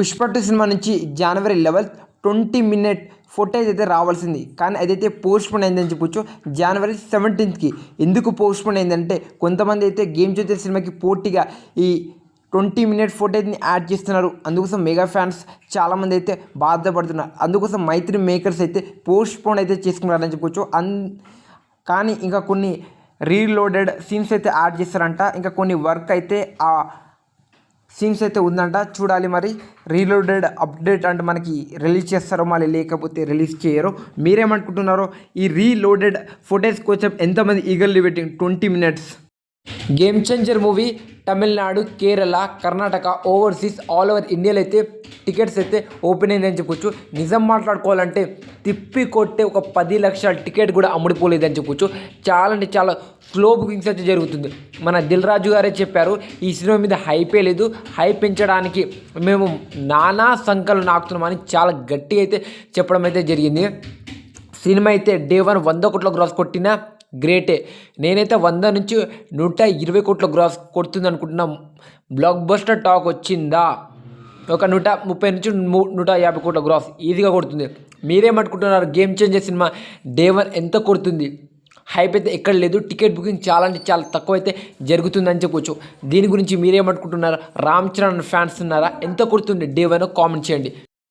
పుష్పటి cinema నుంచి జనవరి eleventh twenty minute footage అయితే రావాల్సింది. కానీ అదైతే పోస్ట్పోన్ అయిందని చెప్పొచ్చు. జనవరి సెవెంటీన్త్కి ఎందుకు పోస్ట్పోన్ అయిందంటే కొంతమంది అయితే గేమ్ జ్యోతి సినిమాకి పోటీగా ఈ ట్వంటీ మినిట్ ఫుటేజ్ని యాడ్ చేస్తున్నారు. అందుకోసం మెగా ఫ్యాన్స్ చాలామంది అయితే బాధపడుతున్నారు. అందుకోసం మైత్రి మేకర్స్ అయితే పోస్ట్పోన్ అయితే చేసుకున్నారని చెప్పొచ్చు. అన్ కానీ ఇంకా కొన్ని రీలోడెడ్ సీన్స్ అయితే యాడ్ చేస్తారంట. ఇంకా కొన్ని వర్క్ అయితే ఆ సీన్స్ అయితే ఉందంట. చూడాలి మరి. రీలోడెడ్ అప్డేట్ అంటే మనకి రిలీజ్ చేస్తారో మళ్ళీ లేకపోతే రిలీజ్ చేయరో మీరేమనుకుంటున్నారో? ఈ రీలోడెడ్ ఫుటేజ్ కోసం ఎంతమంది eagerly waiting twenty minutes game changer movie Tamil Nadu Kerala Karnataka overseas all over ఇండియాలో అయితే టికెట్స్ అయితే ఓపెన్ అయిందని చెప్పొచ్చు. నిజం మాట్లాడుకోవాలంటే తిప్పి కొట్టే ఒక పది లక్షల టికెట్ కూడా అమ్ముడిపోలేదని చెప్పొచ్చు. చాలా అంటే చాలా స్లో బుకింగ్స్ అయితే జరుగుతుంది. మన దిల్ రాజు గారే చెప్పారు ఈ సినిమా మీద హైపే లేదు. హై పెంచడానికి మేము నానా సంఖ్యలు నాకుతున్నామని చాలా గట్టిగా అయితే చెప్పడం అయితే జరిగింది. సినిమా అయితే డే వన్ వంద కోట్ల గ్రాస్ కొట్టినా గ్రేటే. నేనైతే వంద నుంచి నూట ఇరవై కోట్ల గ్రాస్ కొడుతుంది అనుకుంటున్నాం బ్లాక్ బస్టర్ టాక్ వచ్చిందా? ఒక నూట ముప్పై నుంచి నూట యాభై కోట్ల గ్రాఫ్ ఈజీగా కొడుతుంది. మీరేమనుకుంటున్నారు? Game changer cinema day one ఎంత కొడుతుంది? హైప్ అయితే ఎక్కడ లేదు. టికెట్ బుకింగ్ చాలా అంటే చాలా తక్కువ అయితే జరుగుతుందని చెప్పొచ్చు. దీని గురించి మీరేమనుకుంటున్నారు? రామ్ చరణ్ ఫ్యాన్స్ ఉన్నారా? ఎంత కొడుతుంది? డే వన్ కామెంట్ చేయండి.